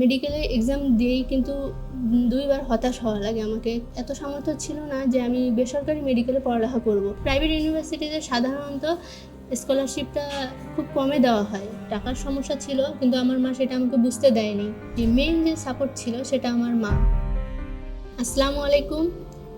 মেডিকেলে এক্সাম দিয়েই কিন্তু দুইবার হতাশ হওয়া লাগে আমাকে। এত সামর্থ্য ছিল না যে আমি বেসরকারি মেডিকেলে পড়ালেখা করব। প্রাইভেট ইউনিভার্সিটিতে সাধারণত স্কলারশিপটা খুব কমে দেওয়া হয়। টাকার সমস্যা ছিল, কিন্তু আমার মা সেটা আমাকে বুঝতে দেয়নি। মেইন যে সাপোর্ট ছিল সেটা আমার মা। আসসালামু আলাইকুম,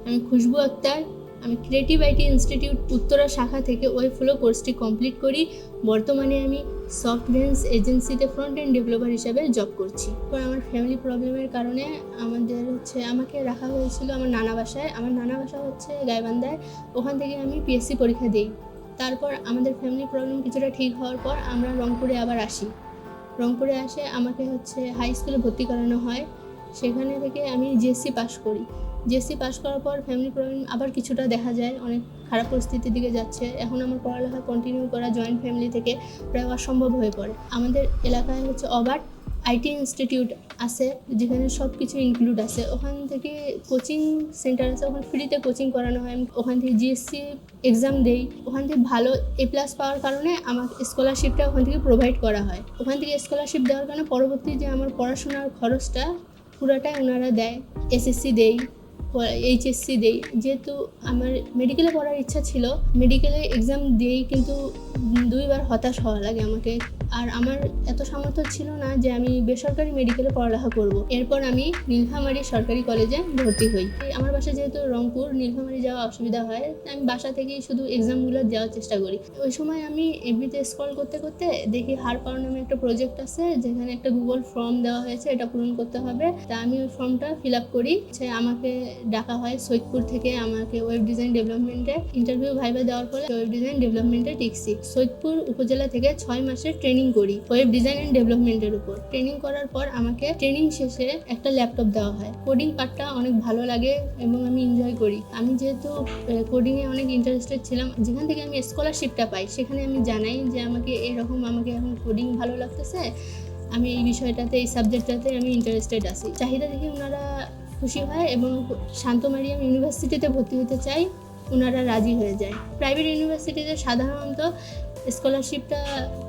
আমি খুশবু আক্তার। আমি ক্রিয়েটিভ আইটি ইনস্টিটিউট উত্তরা শাখা থেকে ওই ফ্লো কোর্সটি কমপ্লিট করি। বর্তমানে আমি সফটভেন্স এজেন্সিতে ফ্রন্ট এন্ড ডেভেলপার হিসাবে জব করছি। পর আমার ফ্যামিলি প্রবলেমের কারণে আমাদের হচ্ছে, আমাকে রাখা হয়েছিল আমার নানা বাসায়। আমার নানা বাসা হচ্ছে গাইবান্ধায়। ওখান থেকে আমি পিএসসি পরীক্ষা দিই। তারপর আমাদের ফ্যামিলি প্রবলেম কিছুটা ঠিক হওয়ার পর আমরা রংপুরে আবার আসি। রংপুরে আসে আমাকে হচ্ছে হাই স্কুলে ভর্তি করানো হয়। সেখানে থেকে আমি জিএসসি পাশ করি। জিএসসি পাশ করার পর ফ্যামিলি প্রবলেম আবার কিছুটা দেখা যায়, অনেক খারাপ পরিস্থিতির দিকে যাচ্ছে। এখন আমার পড়ালেখা কন্টিনিউ করা জয়েন্ট ফ্যামিলি থেকে প্রায় অসম্ভব হয়ে পড়ে। আমাদের এলাকায় হচ্ছে অবাট আইটি ইনস্টিটিউট আছে, যেখানে সব কিছু ইনক্লুড আছে। ওখান থেকে কোচিং সেন্টার আছে, ওখানে ফ্রিতে কোচিং করানো হয়। আমি ওখান থেকে জিএসসি এক্সাম দেই। ওখান থেকে ভালো এ প্লাস পাওয়ার কারণে আমার স্কলারশিপটা ওখান থেকে প্রোভাইড করা হয়। ওখান থেকে স্কলারশিপ দেওয়ার কারণে পরবর্তী যে আমার পড়াশোনার খরচটা পুরাটাই ওনারা দেয় এসএসসি দেই। এইচএসসি দেই। যেহেতু আমার মেডিকেলে পড়ার ইচ্ছা ছিল মেডিকেলে এক্সাম দিয়েই কিন্তু দুইবার হতাশ হওয়া লাগে আমাকে। আর আমার এত সামর্থ্য ছিল না যে আমি বেসরকারি মেডিকেলে পড়ালেখা করব। এরপর আমি নীলফামারী সরকারি কলেজে ভর্তি হই। আমার বাসা যেহেতু রংপুর, নীলফামারী যাওয়া অসুবিধা হয়। আমি বাসা থেকেই শুধু এক্সামগুলো দেওয়ার চেষ্টা করি। ওই সময় আমি এমনিতে স্ক্রল করতে করতে দেখি হার পাওয়ার নামে একটা প্রজেক্ট আছে, যেখানে একটা গুগল ফর্ম দেওয়া হয়েছে, এটা পূরণ করতে হবে। তা আমি ওই ফর্মটা ফিল আপ করি। আমাকে ডাকা হয় সৈয়দপুর থেকে আমাকে ওয়েব ডিজাইন ডেভেলপমেন্টে ইন্টারভিউ ভাইবা দেওয়ার পরে ওয়েব ডিজাইন ডেভেলপমেন্টে টিকছি। সৈয়দপুর উপজেলা থেকে ছয় মাসের ট্রেনিং করি ওয়েব ডিজাইন অ্যান্ড ডেভেলপমেন্টের উপর। ট্রেনিং করার পর আমাকে ট্রেনিং শেষে একটা ল্যাপটপ দেওয়া হয়। কোডিং পার্টটা অনেক ভালো লাগে এবং আমি এনজয় করি। আমি যেহেতু কোডিংয়ে অনেক ইন্টারেস্টেড ছিলাম, যেখান থেকে আমি স্কলারশিপটা পাই সেখানে আমি জানাই যে আমাকে এরকম আমাকে এখন কোডিং ভালো লাগতেছে। আমি এই বিষয়টাতে, এই সাবজেক্টটাতে আমি ইন্টারেস্টেড আছি। চাহিদা দেখে ওনারা খুশি হয় এবং শান্ত মারিয়াম ইউনিভার্সিটিতে ভর্তি হতে চাই ওনারা রাজি হয়ে যায়। প্রাইভেট ইউনিভার্সিটিতে সাধারণত স্কলারশিপটা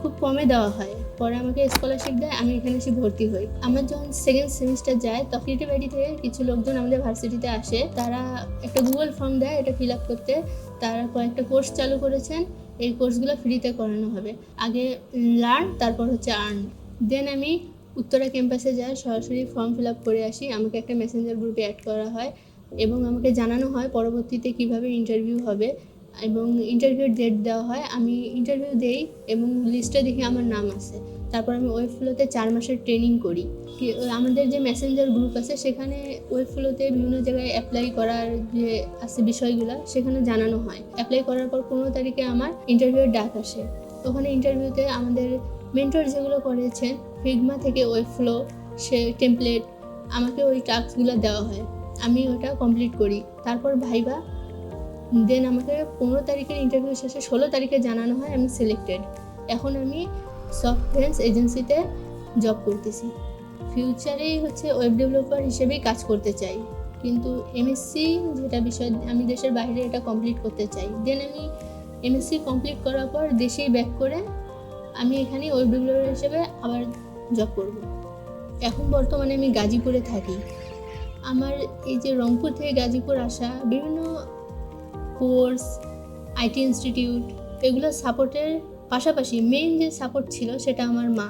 খুব কমে দেওয়া হয়। পরে আমাকে স্কলারশিপ দেয়, আমি এখানে এসে ভর্তি হই। আমার যখন সেকেন্ড সেমিস্টার যায়, তখন আইডি থেকে কিছু লোকজন আমাদের ভার্সিটিতে আসে। তারা একটা গুগল ফর্ম দেয়, এটা ফিল আপ করতে। তারা কয়েকটা কোর্স চালু করেছেন, এই কোর্সগুলো ফ্রিতে করানো হবে। আগে লার্ন তারপর হচ্ছে আর্ন দেন আমি উত্তরা ক্যাম্পাসে যাই, সরাসরি ফর্ম ফিল আপ করে আসি। আমাকে একটা মেসেঞ্জার গ্রুপে অ্যাড করা হয় এবং আমাকে জানানো হয় পরবর্তীতে কীভাবে ইন্টারভিউ হবে এবং ইন্টারভিউর ডেট দেওয়া হয়। আমি ইন্টারভিউ দেই এবং লিস্টে দেখি আমার নাম আছে। তারপর আমি ওয়েব ফ্লোতে চার মাসের ট্রেনিং করি। আমাদের যে মেসেঞ্জার গ্রুপ আছে, সেখানে ওয়েব ফ্লোতে বিভিন্ন জায়গায় অ্যাপ্লাই করার যে আছে বিষয়গুলো, সেখানে জানানো হয়। অ্যাপ্লাই করার পর পনেরো তারিখে আমার ইন্টারভিউর ডাক আসে। ওখানে ইন্টারভিউতে আমাদের মেন্টর যেগুলো করেছেন ফিগমা থেকে ওয়েব ফ্লো সে টেমপ্লেট আমাকে ওই টাস্কগুলো দেওয়া হয়। আমি ওটা কমপ্লিট করি। তারপর ভাইবা দেন আমাকে পনেরো তারিখের ইন্টারভিউ শেষে ষোলো তারিখে জানানো হয় আমি সিলেক্টেড এখন আমি সফটওয়্যার এজেন্সিতে জব করতেছি। ফিউচারেই হচ্ছে ওয়েব ডেভেলপার হিসেবেই কাজ করতে চাই। কিন্তু এমএসসি যেটা বিষয়, আমি দেশের বাইরে এটা কমপ্লিট করতে চাই। দেন আমি এমএসসি কমপ্লিট করার পর দেশেই ব্যাক করে আমি এখানে ওয়েব ডেভেলপার হিসেবে আবার জব করব। এখন বর্তমানে আমি গাজীপুরে থাকি। আমার এই যে রংপুর থেকে গাজীপুর আসা, বিভিন্ন কোর্স আইটি ইনস্টিটিউট এগুলো সাপোর্টের পাশাপাশি মেইন যে সাপোর্ট ছিল সেটা আমার মা।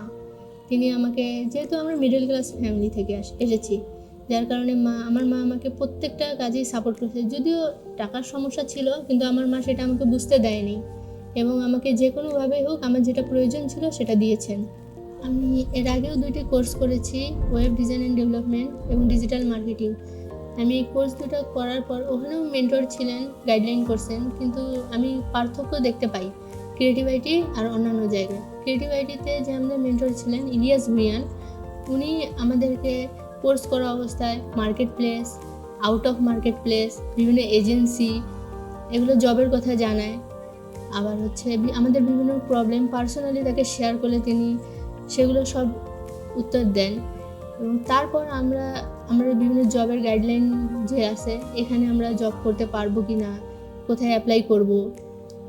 তিনি আমাকে, যেহেতু আমরা মিডল ক্লাস ফ্যামিলি থেকে আস- এসেছি, যার কারণে মা, আমার মা আমাকে প্রত্যেকটা কাজেই সাপোর্ট করেছে। যদিও টাকার সমস্যা ছিল, কিন্তু আমার মা সেটা আমাকে বুঝতে দেয়নি। এবং আমাকে যে কোনোভাবে হোক আমার যেটা প্রয়োজন ছিল সেটা দিয়েছেন। আমি এর আগেও দুইটি কোর্স করেছি, ওয়েব ডিজাইন অ্যান্ড ডেভেলপমেন্ট এবং ডিজিটাল মার্কেটিং। আমি এই কোর্স দুটো করার পর ওখানেও মেন্টর ছিলেন, গাইডলাইন করছেন, কিন্তু আমি পার্থক্য দেখতে পাই ক্রিয়েটিভ আইটি আর অন্যান্য জায়গায়। ক্রিয়েটিভ আইটিতে যে আমাদের মেন্টর ছিলেন ইলিয়াস ভুইয়ান, উনি আমাদেরকে কোর্স করা অবস্থায় marketplace out of marketplace বিভিন্ন এজেন্সি, এগুলো জবের কথা জানায়। আবার হচ্ছে আমাদের বিভিন্ন প্রবলেম পার্সোনালি তাকে শেয়ার করলে তিনি সেগুলো সব উত্তর দেন। এবং তারপর আমরা আমরা বিভিন্ন জবের গাইডলাইন যে আছে, এখানে আমরা জব করতে পারব কি না কোথায় অ্যাপ্লাই করব,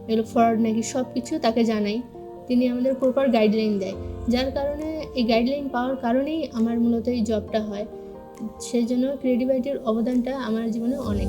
এগুলো ফ্রড নাকি সব কিছু তাকে জানাই। তিনি আমাদের প্রপার গাইডলাইন দেয়। যার কারণে এই গাইডলাইন পাওয়ার কারণেই আমার মূলত এই জবটা হয়। সেই জন্য ক্রিয়েটিভ আইটির অবদানটা আমার জীবনে অনেক।